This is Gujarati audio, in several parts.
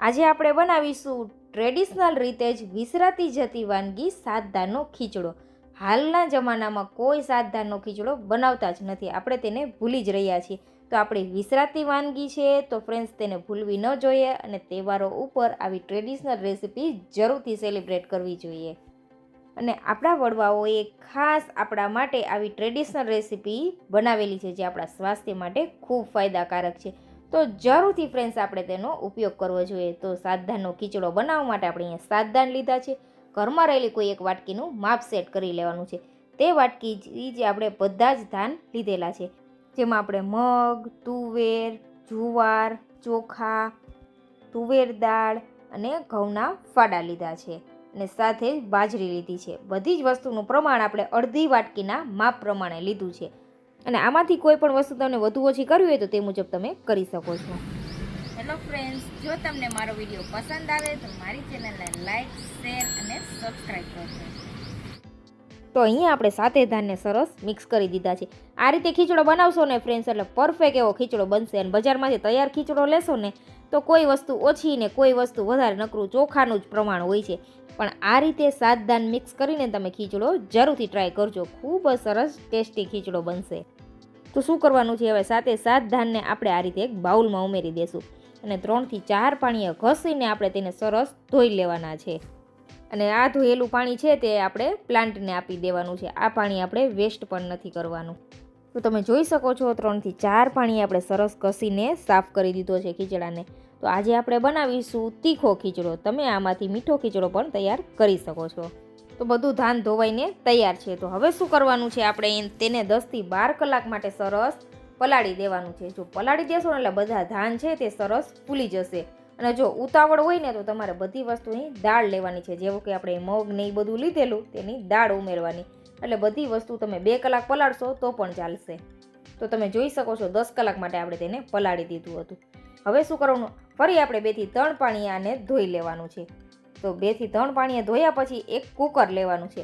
આજે આપણે બનાવીશું ટ્રેડિશનલ રીતે જ વિસરાતી જતી વાનગી સાતદાનો ખીચડો. હાલના જમાનામાં કોઈ સાતદાનો ખીચડો બનાવતા જ નથી. આપણે તેને ભૂલી જ રહ્યા છીએ. તો આપણી વિસરાતી વાનગી છે તો ફ્રેન્ડ્સ તેને ભૂલવી ન જોઈએ અને તહેવારો ઉપર આવી ટ્રેડિશનલ રેસિપી જરૂરથી સેલિબ્રેટ કરવી જોઈએ. અને આપણા વડવાઓએ ખાસ આપણા માટે આવી ટ્રેડિશનલ રેસિપી બનાવેલી છે જે આપણા સ્વાસ્થ્ય માટે ખૂબ ફાયદાકારક છે. તો જરૂરથી ફ્રેન્ડ્સ આપણે તેનો ઉપયોગ કરવો જોઈએ. તો સાતધાનનો ખીચડો બનાવવા માટે આપણે અહીંયા સાતધાન લીધા છે. ઘરમાં રહેલી કોઈ એક વાટકીનું માપ સેટ કરી લેવાનું છે. તે વાટકી જે આપણે બધા જ ધાન લીધેલા છે. જેમાં આપણે મગ, તુવેર, જુવાર, ચોખા, તુવેર દાળ અને ઘઉંના ફાડા લીધા છે. અને સાથે બાજરી લીધી છે. બધી જ વસ્તુનું પ્રમાણ આપણે અડધી વાટકીના માપ પ્રમાણે લીધું છે. અને આમાંથી કોઈ પણ વસ્તુ તમને વધુ ઓછી કરવી હોય તો તે મુજબ તમે કરી શકો છો. હેલો ફ્રેન્ડ્સ જો તમને મારો વીડિયો પસંદ આવે તો મારી ચેનલને લાઈક શેર અને સબસ્ક્રાઈબ કરજો. તો અહીંયા આપણે સાથે ધાનને સરસ મિક્સ કરી દીધા છે. આ રીતે ખીચડો બનાવશો ને ફ્રેન્ડ્સ એટલે પરફેક્ટ એવો ખીચડો બનશે અને બજારમાંથી તૈયાર ખીચડો લેશો ને, તો કોઈ વસ્તુ ઓછી ને કોઈ વસ્તુ વધારે નકરું ચોખાનું જ પ્રમાણ હોય છે. પણ આ રીતે સાત ધાન મિક્સ કરીને તમે ખીચડો જરૂરથી ટ્રાય કરજો. ખૂબ જ સરસ ટેસ્ટી ખીચડો બનશે. તો શું કરવાનું છે? હવે સાથે સાત ધાનને આપણે આ રીતે એક બાઉલમાં ઉમેરી દેશું. અને ત્રણથી ચાર પાણીએ ઘસીને આપણે તેને સરસ ધોઈ લેવાના છે. અને આ ધોયેલું પાણી છે તે આપણે પ્લાન્ટને આપી દેવાનું છે. આ પાણી આપણે વેસ્ટ પણ નથી કરવાનું. તો તમે જોઈ શકો છો ત્રણથી ચાર પાણી આપણે સરસ ઘસીને સાફ કરી દીધો છે ખીચડાને. તો આજે આપણે બનાવીશું તીખો ખીચડો. તમે આમાંથી મીઠો ખીચડો પણ તૈયાર કરી શકો છો. તો બધું ધાન ધોવાઈને તૈયાર છે. તો હવે શું કરવાનું છે આપણે તેને દસથી બાર કલાક માટે સરસ પલાળી દેવાનું છે. જો પલાળી દેશો એટલે બધા ધાન છે તે સરસ ફૂલી જશે. અને જો ઉતાવળ હોય ને તો તમારે બધી વસ્તુની દાળ લેવાની છે. જેવું કે આપણે મગ ને એ બધું લીધેલું, તેની દાળ ઉમેરવાની. એટલે બધી વસ્તુ તમે બે કલાક પલાળશો તો પણ ચાલશે. તો તમે જોઈ શકો છો, દસ કલાક માટે આપણે તેને પલાળી દીધું હતું. હવે શું કરવાનું? ફરી આપણે બેથી ત્રણ પાણી આને ધોઈ લેવાનું છે. તો બેથી ત્રણ પાણીએ ધોયા પછી એક કુકર લેવાનું છે.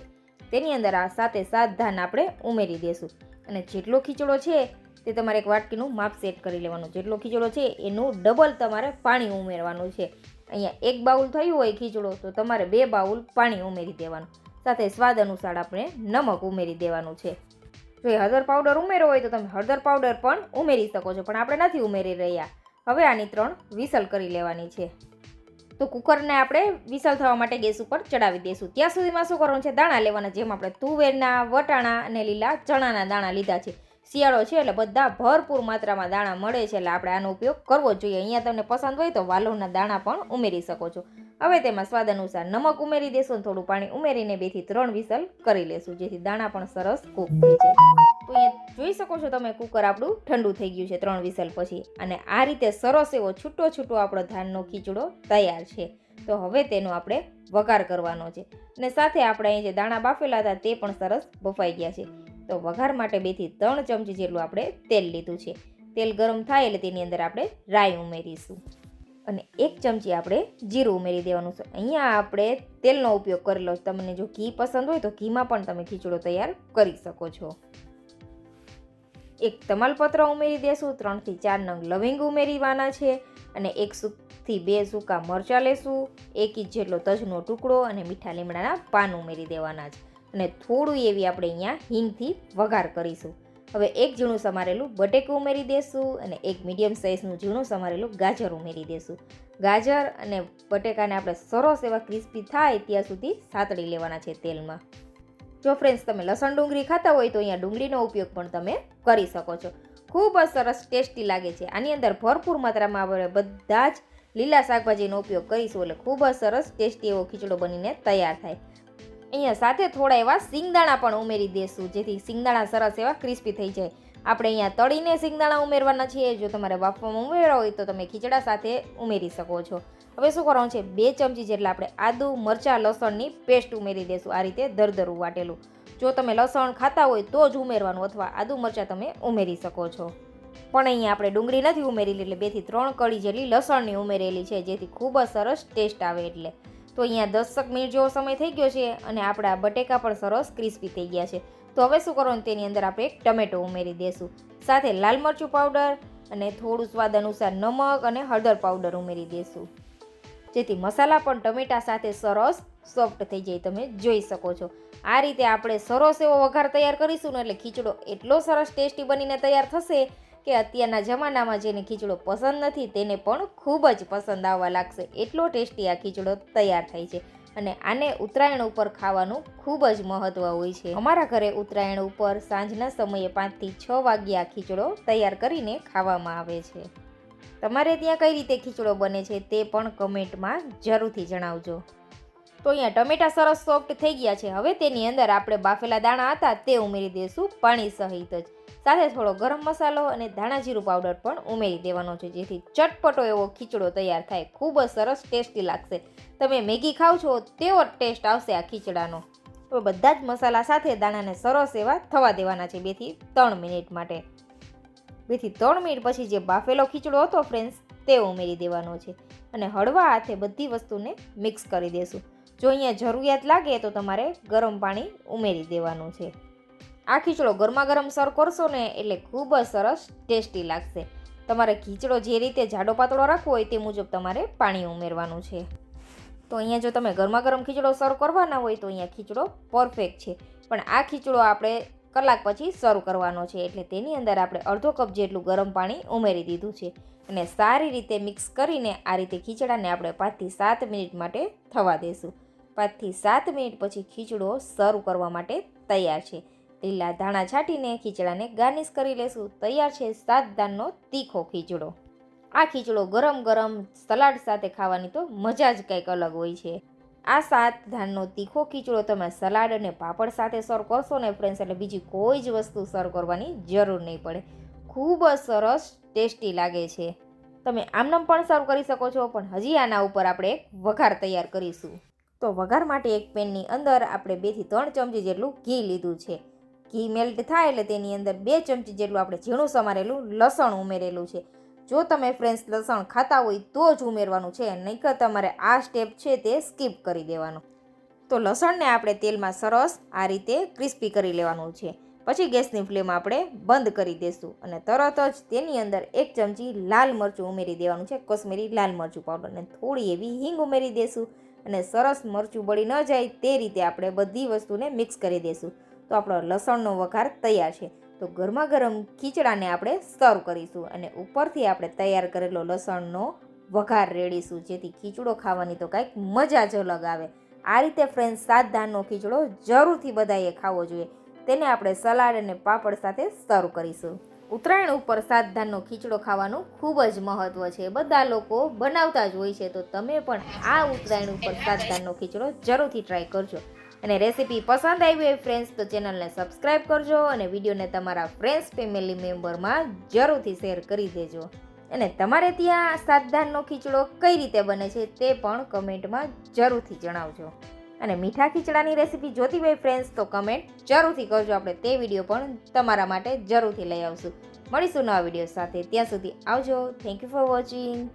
તેની અંદર આ સાતે સાત ધાન આપણે ઉમેરી દેશું. અને જેટલો ખીચડો છે તે તમારે એક વાટકીનું માપ સેટ કરી લેવાનું. જેટલો ખીચડો છે એનું ડબલ તમારે પાણી ઉમેરવાનું છે. અહીંયા એક બાઉલ થયું હોય ખીચડો, તો તમારે બે બાઉલ પાણી ઉમેરી દેવાનું. સાથે સ્વાદ અનુસાર આપણે નમક ઉમેરી દેવાનું છે. જો એ હળદર પાવડર ઉમેરો હોય તો તમે હળદર પાવડર પણ ઉમેરી શકો છો, પણ આપણે નથી ઉમેરી રહ્યા. હવે આની ત્રણ વિસલ કરી લેવાની છે. તો કુકરને આપણે વિસલ થવા માટે ગેસ ઉપર ચડાવી દઈશું ત્યાં સુધીમાં શું કરવાનું છે? દાણા લેવાના, જેમ આપણે તુવેરના, વટાણા અને લીલા ચણાના દાણા લીધા છે. શિયાળો છે એટલે બધા ભરપૂર માત્રામાં દાણા મળે છે એટલે આપણે આનો ઉપયોગ કરવો જોઈએ. અહીંયા તમને પસંદ હોય તો વાલોના દાણા પણ ઉમેરી શકો છો. હવે તેમાં સ્વાદ અનુસાર નમક ઉમેરી દેશું થોડું પાણી ઉમેરીને બેથી ત્રણ વિસલ કરી લેશું, જેથી દાણા પણ સરસ કૂક થઈ જાય. તો અહીંયા જોઈ શકો છો તમે, કુકર આપણું ઠંડુ થઈ ગયું છે ત્રણ વિસલ પછી. અને આ રીતે સરસ એવો છૂટો છૂટો આપણો ધાનનો ખીચડો તૈયાર છે. તો હવે તેનો આપણે વઘાર કરવાનો છે. અને સાથે આપણે અહીં જે દાણા બાફેલા હતા તે પણ સરસ બફાઈ ગયા છે. તો વઘાર માટે બેથી ત્રણ ચમચી જેટલું આપણે તેલ લીધું છે. તેલ ગરમ થાય એટલે તેની અંદર આપણે રાઈ ઉમેરીશું. અને એક ચમચી આપણે જીરું ઉમેરી દેવાનું છે. અહીંયા આપણે તેલનો ઉપયોગ કરેલો તમને જો ઘી પસંદ હોય તો ઘીમાં પણ તમે ખીચડો તૈયાર કરી શકો છો. એક તમાલપત્ર ઉમેરી દેશું ત્રણથી ચાર નંગ લવિંગ ઉમેરીવાના છે અને એક થી બે સૂકા મરચાં લેશું, એક ઇંચ જેટલો તજનો ટુકડો અને મીઠા લીમડાના પાન ઉમેરી દેવાના છે. અને થોડું એવી આપણે અહીંયા હિંગથી વઘાર કરીશું. હવે એક ઝીણું સમારેલું બટેકું ઉમેરી દેશું અને એક મીડિયમ સાઇઝનું ઝીણું સમારેલું ગાજર ઉમેરી દેશું. ગાજર અને બટેકાને આપણે સરસ એવા ક્રિસ્પી થાય ત્યાં સુધી સાતળી લેવાના છે તેલમાં. જો ફ્રેન્ડ્સ તમે લસણ ડુંગળી ખાતા હોય તો અહીંયા ડુંગળીનો ઉપયોગ પણ તમે કરી શકો છો. ખૂબ જ સરસ ટેસ્ટી લાગે છે. આની અંદર ભરપૂર માત્રામાં આપણે બધા જ લીલા શાકભાજીનો ઉપયોગ કરીશું એટલે ખૂબ જ સરસ ટેસ્ટી એવો ખીચડો બનીને તૈયાર થાય. અહીંયા સાથે થોડા એવા સિંગદાણા પણ ઉમેરી દેશું, જેથી સિંગદાણા સરસ એવા ક્રિસ્પી થઈ જાય. આપણે અહીંયા તળીને સિંગદાણા ઉમેરવાના છીએ. જો તમારે બાફવામાં ઉમેરવા હોય તો તમે ખીચડા સાથે ઉમેરી શકો છો. હવે શું કરવાનું છે? બે ચમચી જેટલા આપણે આદુ, મરચાં, લસણની પેસ્ટ ઉમેરી દેશું. આ રીતે દરદરું વાટેલું. જો તમે લસણ ખાતા હોય તો જ ઉમેરવાનું અથવા આદુ, મરચાં તમે ઉમેરી શકો છો. પણ અહીંયા આપણે ડુંગળી નથી ઉમેરેલી એટલે બેથી ત્રણ કળી જેટલી લસણની ઉમેરેલી છે, જેથી ખૂબ જ સરસ ટેસ્ટ આવે એટલે. તો અહીંયા દસક મિનિટ જેવો સમય થઈ ગયો છે અને આપણા બટેકા પણ સરસ ક્રિસ્પી થઈ ગયા છે. તો હવે શું કરવાનું? તેની અંદર આપણે એક ટમેટો ઉમેરી દઈશું સાથે લાલ મરચું પાવડર અને થોડું સ્વાદ અનુસાર નમક અને હળદર પાવડર ઉમેરી દઈશું જેથી મસાલા પણ ટમેટા સાથે સરસ સોફ્ટ થઈ જાય, તમે જોઈ શકો છો. આ રીતે આપણે સરસ એવો વઘાર તૈયાર કરીશું ને એટલે ખીચડો એટલો સરસ ટેસ્ટી બનીને તૈયાર થશે કે અત્યારના જમાનામાં જેને ખીચડો પસંદ નથી તેને પણ ખૂબ જ પસંદ આવવા લાગશે. એટલો ટેસ્ટી આ ખીચડો તૈયાર થાય છે અને આને ઉત્તરાયણ ઉપર ખાવાનું ખૂબ જ મહત્ત્વ હોય છે. અમારા ઘરે ઉત્તરાયણ ઉપર સાંજના સમયે પાંચથી છ વાગ્યે ખીચડો તૈયાર કરીને ખાવામાં આવે છે. તમારે ત્યાં કઈ રીતે ખીચડો બને છે તે પણ કમેન્ટમાં જરૂરથી જણાવજો. તો અહીંયા ટમેટા સરસ સોફ્ટ થઈ ગયા છે. હવે તેની અંદર આપણે બાફેલા દાણા હતા તે ઉમેરી દઈશું પાણી સહિત જ. સાથે થોડો ગરમ મસાલો અને ધાણા જીરું પાવડર પણ ઉમેરી દેવાનો છે, જેથી ચટપટો એવો ખીચડો તૈયાર થાય. ખૂબ જ સરસ ટેસ્ટી લાગશે. તમે મેગી ખાવ છો તેવો ટેસ્ટ આવશે આ ખીચડાનો. તો બધા જ મસાલા સાથે દાણાને સરસ એવા થવા દેવાના છે, બેથી ત્રણ મિનિટ માટે. બેથી ત્રણ મિનિટ પછી જે બાફેલો ખીચડો હતો ફ્રેન્ડ્સ તે ઉમેરી દેવાનો છે. અને હળવા હાથે બધી વસ્તુને મિક્સ કરી દેશું. જો અહીંયા જરૂરિયાત લાગે તો તમારે ગરમ પાણી ઉમેરી દેવાનું છે. આ ખીચડો ગરમા ગરમ સર કરશો ને એટલે ખૂબ જ સરસ ટેસ્ટી લાગશે. તમારે ખીચડો જે રીતે જાડો પાતળો રાખવો હોય તે મુજબ તમારે પાણી ઉમેરવાનું છે. તો અહીંયા જો તમે ગરમા ગરમ ખીચડો સર્વ કરવાના હોય તો અહીંયા ખીચડો પરફેક્ટ છે. પણ આ ખીચડો આપણે કલાક પછી સર્વ કરવાનો છે એટલે તેની અંદર આપણે અડધો કપ જેટલું ગરમ પાણી ઉમેરી દીધું છે. અને સારી રીતે મિક્સ કરીને આ રીતે ખીચડાને આપણે પાંચથી સાત મિનિટ માટે થવા દઈશું પાંચથી સાત મિનિટ પછી ખીચડો સર્વ કરવા માટે તૈયાર છે. લીલા ધાણા છાંટીને ખીચડાને ગાર્નિશ કરી લેશું. તૈયાર છે સાત દાનનો તીખો ખીચડો. આ ખીચડો ગરમ ગરમ સલાડ સાથે ખાવાની તો મજા જ કંઈક અલગ હોય છે. આ સાત ધાનનો તીખો ખીચડો તમે સલાડ અને પાપડ સાથે સર્વ કરશો ને ફ્રેન્ડ્સ એટલે બીજી કોઈ જ વસ્તુ સર્વ કરવાની જરૂર નહીં પડે. ખૂબ જ સરસ, ટેસ્ટી લાગે છે. તમે આમનામ પણ સર્વ કરી શકો છો, પણ હજી આના ઉપર આપણે એક વઘાર તૈયાર કરીશું. તો વઘાર માટે એક પેનની અંદર આપણે બેથી ત્રણ ચમચી જેટલું ઘી લીધું છે. ઘી મેલ્ટ થાય એટલે તેની અંદર બે ચમચી જેટલું આપણે ઝીણું સમારેલું લસણ ઉમેરેલું છે. જો તમે ફ્રેન્ડ્સ લસણ ખાતા હોય તો જ ઉમેરવાનું છે, નહીંતર તમારે આ સ્ટેપ છે તે સ્કીપ કરી દેવાનું. તો લસણને આપણે તેલમાં સરસ આ રીતે ક્રિસ્પી કરી લેવાનું છે. પછી ગેસની ફ્લેમ આપણે બંધ કરી દઈશું અને તરત જ તેની અંદર એક ચમચી લાલ મરચું ઉમેરી દેવાનું છે કશ્મીરી લાલ મરચું પાવડર અને થોડી એવી હિંગ ઉમેરી દઈશું અને સરસ મરચું બળી ન જાય તે રીતે આપણે બધી વસ્તુને મિક્સ કરી દઈશું. તો આપણો લસણનો વઘાર તૈયાર છે. તો ગરમા ગરમ ખીચડાને આપણે સર્વ કરીશું અને ઉપરથી આપણે તૈયાર કરેલો લસણનો વઘાર રેડીશું. જેથી ખીચડો ખાવાની તો કાંઈક મજા જ અલગ આવે. આ રીતે ફ્રેન્ડ સાત ધાનનો ખીચડો જરૂરથી બધાએ ખાવો જોઈએ. તેને આપણે સલાડ અને પાપડ સાથે સર્વ કરીશું. ઉત્તરાયણ ઉપર સાત ધાનનો ખીચડો ખાવાનું ખૂબ જ મહત્વ છે. બધા લોકો બનાવતા જ હોય છે, તો તમે પણ આ ઉત્તરાયણ ઉપર સાત ધાનનો ખીચડો જરૂરથી ટ્રાય કરજો. અને રેસીપી પસંદ આવી હોય ફ્રેન્ડ્સ તો ચેનલને સબસ્ક્રાઈબ કરજો અને વિડીયોને તમારા ફ્રેન્ડ્સ ફેમિલી મેમ્બરમાં જરૂરથી શેર કરી દેજો. અને તમારે ત્યાં સાતધાનનો ખીચડો કઈ રીતે બને છે તે પણ કમેન્ટમાં જરૂરથી જણાવજો. અને મીઠા ખીચડાની રેસીપી જોતી હોય ફ્રેન્ડ્સ તો કમેન્ટ જરૂરથી કરજો. આપણે તે વીડિયો પણ તમારા માટે જરૂરથી લઈ આવશું. મળીશું નવા વીડિયો સાથે. ત્યાં સુધી આવજો. Thank you for watching